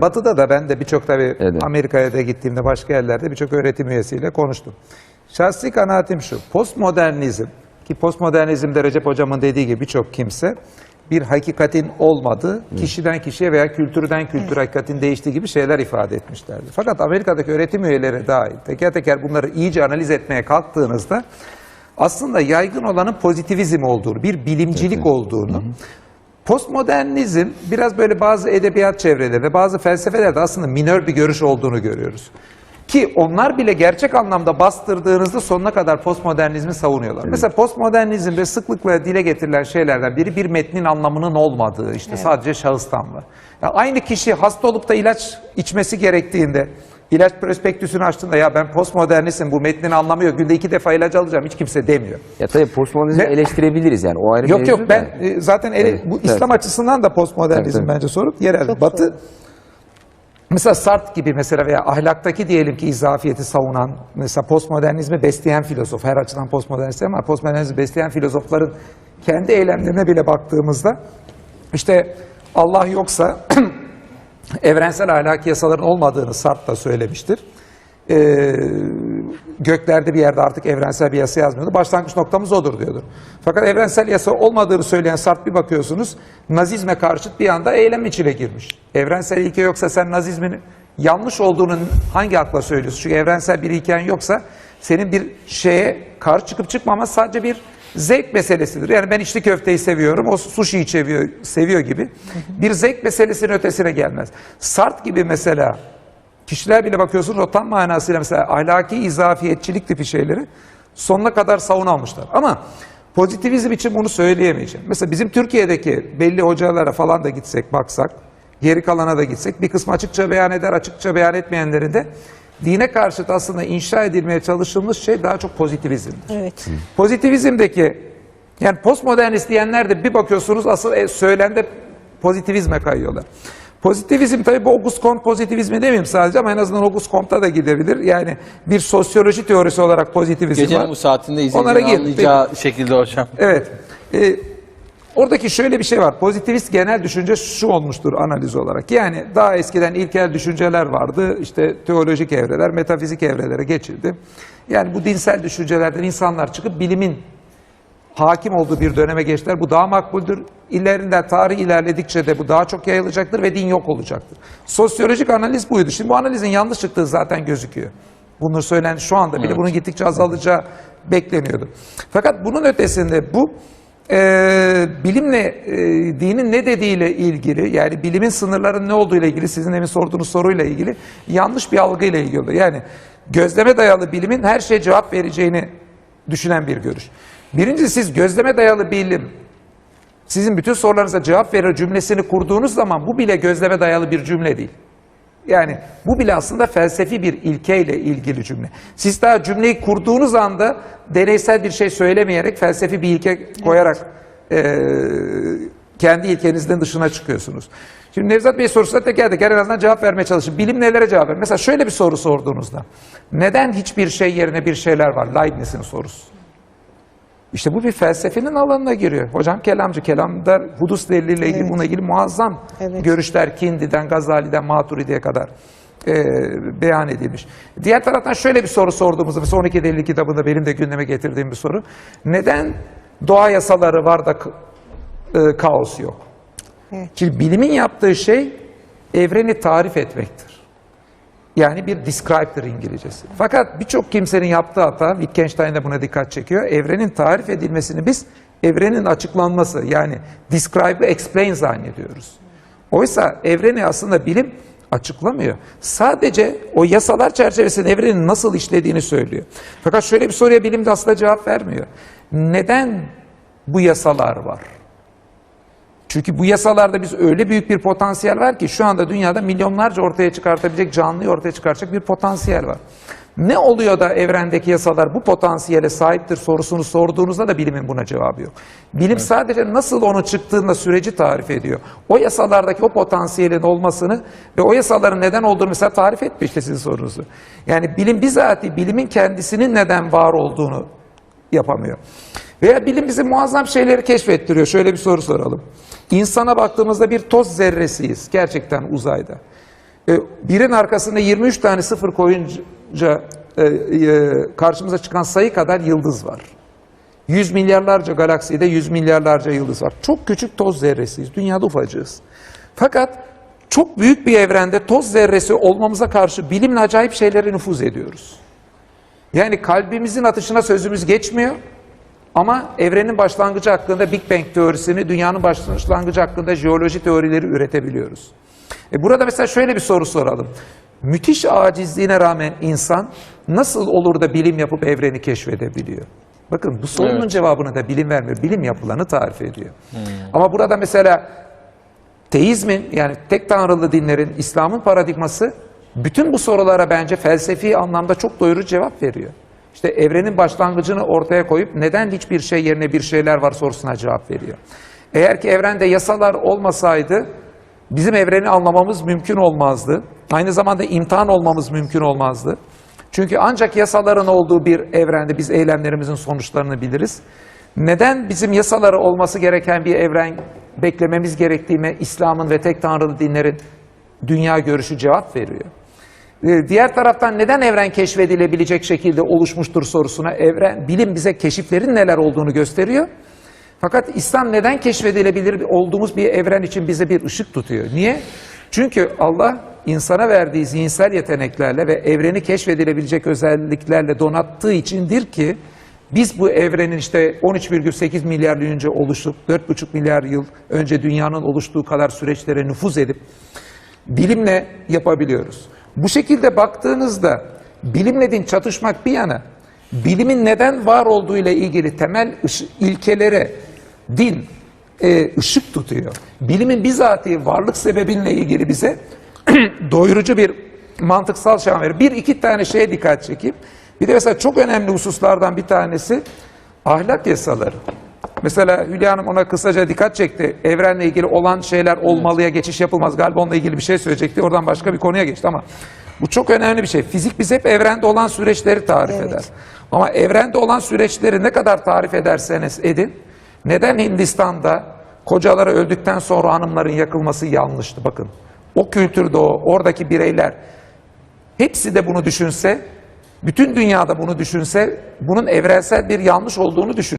Batı'da da ben de birçok tabii Evet. Amerika'ya da gittiğimde başka yerlerde birçok öğretim üyesiyle konuştum. Şahsi kanaatim şu. Postmodernizm ki postmodernizmde Recep hocamın dediği gibi birçok kimse bir hakikatin olmadığı, kişiden kişiye veya kültürden kültüre hakikatin değiştiği gibi şeyler ifade etmişlerdi. Fakat Amerika'daki öğretim üyeleri dahil teker teker bunları iyice analiz etmeye kalktığınızda aslında yaygın olanın pozitivizm olduğunu, bir bilimcilik olduğunu, Postmodernizm biraz böyle bazı edebiyat çevrelerinde, bazı felsefelerde aslında minör bir görüş olduğunu görüyoruz. Ki onlar bile gerçek anlamda bastırdığınızda sonuna kadar postmodernizmi savunuyorlar. Mesela postmodernizmde sıklıkla dile getirilen şeylerden biri bir metnin anlamının olmadığı, işte sadece şahıstan var. Ya aynı kişi hasta olup da ilaç içmesi gerektiğinde, ilaç prospektüsünü açtığında ya ben postmodernistim bu metnin anlamı yok, günde iki defa ilaç alacağım hiç kimse demiyor. Ya tabii postmodernizmi Ne- eleştirebiliriz yani. O ayrı bir Yok yok ben e, zaten ele- Evet, bu evet. İslam açısından da postmodernizm tabii. bence sorun. Yerel Çok Batı sorun. mesela Sartre gibi mesela veya ahlaktaki diyelim ki izafiyeti savunan mesela postmodernizmi besleyen filozof her açıdan postmodernist ama postmodernizmi besleyen filozofların kendi eylemlerine bile baktığımızda işte Allah yoksa evrensel ahlaki yasaların olmadığını Sartre da söylemiştir. Ee, göklerde bir yerde artık evrensel bir yasa yazmıyordu. Başlangıç noktamız odur diyordu. Fakat evrensel yasa olmadığını söyleyen Sartre bir bakıyorsunuz nazizme karşıt bir anda eylem içine girmiş. Evrensel ilke yoksa sen nazizmin yanlış olduğunu hangi akla söylüyorsun? Çünkü evrensel bir ilken yoksa senin bir şeye karşı çıkıp çıkmaman sadece bir zevk meselesidir. Yani ben içli köfteyi seviyorum, o sushi'yi seviyor, seviyor gibi. Bir zevk meselesinin ötesine gelmez. Sartre gibi mesela kişiler bile bakıyorsunuz o tam manasıyla mesela ahlaki izafiyetçilik tipi şeyleri sonuna kadar savunamamışlar. Ama pozitivizm için bunu söyleyemeyeceğim. Mesela bizim Türkiye'deki belli hocalara falan da gitsek baksak, geri kalana da gitsek bir kısmı açıkça beyan eder, açıkça beyan etmeyenlerin de dine karşıt aslında inşa edilmeye çalışılmış şey daha çok pozitivizmdir. Evet. Pozitivizmdeki yani postmodernist diyenler de bir bakıyorsunuz asıl e, söylemde pozitivizme kayıyorlar. Pozitivizm tabii bu Auguste Comte pozitivizmi demeyeyim sadece ama en azından Auguste Comte'a da gidebilir. Yani bir sosyoloji teorisi olarak pozitivizm Gecenin var. bu saatinde gir. anlayacağı şekilde hocam. Evet. Ee, oradaki şöyle bir şey var. Pozitivist genel düşünce şu olmuştur analiz olarak. Yani daha eskiden ilkel düşünceler vardı. İşte teolojik evreler, metafizik evrelere geçildi. Yani bu dinsel düşüncelerden insanlar çıkıp bilimin hakim olduğu bir döneme geçtiler. Bu daha makbuldür. İlerinden tarih ilerledikçe de bu daha çok yayılacaktır ve din yok olacaktır. Sosyolojik analiz buydu. Şimdi bu analizin yanlış çıktığı zaten gözüküyor. Bunun söylen şu anda bile bunun gittikçe azalacağı bekleniyordu. Fakat bunun ötesinde bu e, bilimle e, dinin ne dediğiyle ilgili yani bilimin sınırların ne olduğu ile ilgili sizin demin sorduğunuz soruyla ilgili yanlış bir algıyla ilgili. Yani gözleme dayalı bilimin her şeye cevap vereceğini düşünen bir görüş. Birincisi siz gözleme dayalı bilim sizin bütün sorularınıza cevap verir cümlesini kurduğunuz zaman bu bile gözleme dayalı bir cümle değil. Yani bu bile aslında felsefi bir ilkeyle ilgili cümle. Siz daha cümleyi kurduğunuz anda deneysel bir şey söylemeyerek felsefi bir ilke koyarak eee, kendi ilkenizden dışına çıkıyorsunuz. Şimdi Nevzat Bey sorusuna teker teker en azından cevap vermeye çalışın. Bilim nelere cevap verir? Mesela şöyle bir soru sorduğunuzda. Neden hiçbir şey yerine bir şeyler var? Leibniz'in sorusu. İşte bu bir felsefenin alanına giriyor. Hocam kelamcı, kelamda hudus deliliyle ilgili Evet. bununla ilgili muazzam Evet. görüşler Kindi'den, Gazali'den, Maturidi'ye kadar e, beyan edilmiş. Diğer taraftan şöyle bir soru sorduğumuzda, mesela 12 delil kitabında benim de gündeme getirdiğim bir soru. Neden doğa yasaları var da e, kaos yok? Evet. Şimdi bilimin yaptığı şey evreni tarif etmektir. Yani bir describe'dır İngilizcesi. Fakat birçok kimsenin yaptığı hata, Wittgenstein de buna dikkat çekiyor. Evrenin tarif edilmesini biz evrenin açıklanması yani describe'ı explain zannediyoruz. Oysa evreni aslında bilim açıklamıyor. Sadece o yasalar çerçevesinde evrenin nasıl işlediğini söylüyor. Fakat şöyle bir soruya bilim de aslında cevap vermiyor. Neden bu yasalar var? Çünkü bu yasalarda biz öyle büyük bir potansiyel var ki şu anda dünyada milyonlarca ortaya çıkartabilecek canlıyı ortaya çıkaracak bir potansiyel var. Ne oluyor da evrendeki yasalar bu potansiyele sahiptir sorusunu sorduğunuzda da bilimin buna cevabı yok. Bilim sadece nasıl onu çıktığında süreci tarif ediyor. O yasalardaki o potansiyelin olmasını ve o yasaların neden olduğunu mesela tarif etmiyor işte sizin sorunuzu. Yani bilim bizatihi bilimin kendisinin neden var olduğunu yapamıyor. Veya bilim bize muazzam şeyleri keşfettiriyor. Şöyle bir soru soralım. İnsana baktığımızda bir toz zerresiyiz gerçekten uzayda. E, birin arkasında 23 tane sıfır koyunca e, e, karşımıza çıkan sayı kadar yıldız var. Yüz milyarlarca galakside yüz milyarlarca yıldız var. Çok küçük toz zerresiyiz. Dünyada ufacığız. Fakat çok büyük bir evrende toz zerresi olmamıza karşı bilimle acayip şeylere nüfuz ediyoruz. Yani kalbimizin atışına sözümüz geçmiyor. Ama evrenin başlangıcı hakkında Big Bang teorisini, dünyanın başlangıcı hakkında jeoloji teorileri üretebiliyoruz. E burada mesela şöyle bir soru soralım. Müthiş acizliğine rağmen insan nasıl olur da bilim yapıp evreni keşfedebiliyor? Bakın bu sorunun Evet. cevabını da bilim vermiyor. Bilim yapılanı tarif ediyor. Ama burada mesela teizmin yani tek tanrılı dinlerin, İslam'ın paradigması bütün bu sorulara bence felsefi anlamda çok doyurucu cevap veriyor. İşte evrenin başlangıcını ortaya koyup neden hiçbir şey yerine bir şeyler var sorusuna cevap veriyor. Eğer ki evrende yasalar olmasaydı bizim evreni anlamamız mümkün olmazdı. Aynı zamanda imtihan olmamız mümkün olmazdı. Çünkü ancak yasaların olduğu bir evrende biz eylemlerimizin sonuçlarını biliriz. Neden bizim yasaları olması gereken bir evren beklememiz gerektiğime İslam'ın ve tek tanrılı dinlerin dünya görüşü cevap veriyor. Ee, Diğer taraftan neden evren keşfedilebilecek şekilde oluşmuştur sorusuna evren bilim bize keşiflerin neler olduğunu gösteriyor. Fakat İslam neden keşfedilebilir olduğumuz bir evren için bize bir ışık tutuyor. Niye? Çünkü Allah insana verdiği zihinsel yeteneklerle ve evreni keşfedilebilecek özelliklerle donattığı içindir ki biz bu evrenin işte 13,8 milyar yıl önce oluşup 4,5 milyar yıl önce dünyanın oluştuğu kadar süreçlere nüfuz edip bilimle yapabiliyoruz. Bu şekilde baktığınızda bilimle din çatışmak bir yana, bilimin neden var olduğu ile ilgili temel ilkelere din e, ışık tutuyor. Bilimin bizatihi varlık sebebinle ilgili bize doyurucu bir mantıksal şan veriyor. Bir iki tane şeye dikkat çekeyim. Bir de mesela çok önemli hususlardan bir tanesi ahlak yasaları. Mesela Hülya Hanım ona kısaca dikkat çekti. Evrenle ilgili olan şeyler olmalıya geçiş yapılmaz. Galiba onunla ilgili bir şey söyleyecekti. Oradan başka bir konuya geçti ama bu çok önemli bir şey. Fizik biz hep evrende olan süreçleri tarif Evet. eder. Ama evrende olan süreçleri ne kadar tarif ederseniz edin, neden Hindistan'da kocaları öldükten sonra hanımların yakılması yanlıştı? Bakın o kültürde o, oradaki bireyler hepsi de bunu düşünse, bütün dünyada bunu düşünse, bunun evrensel bir yanlış olduğunu düşün.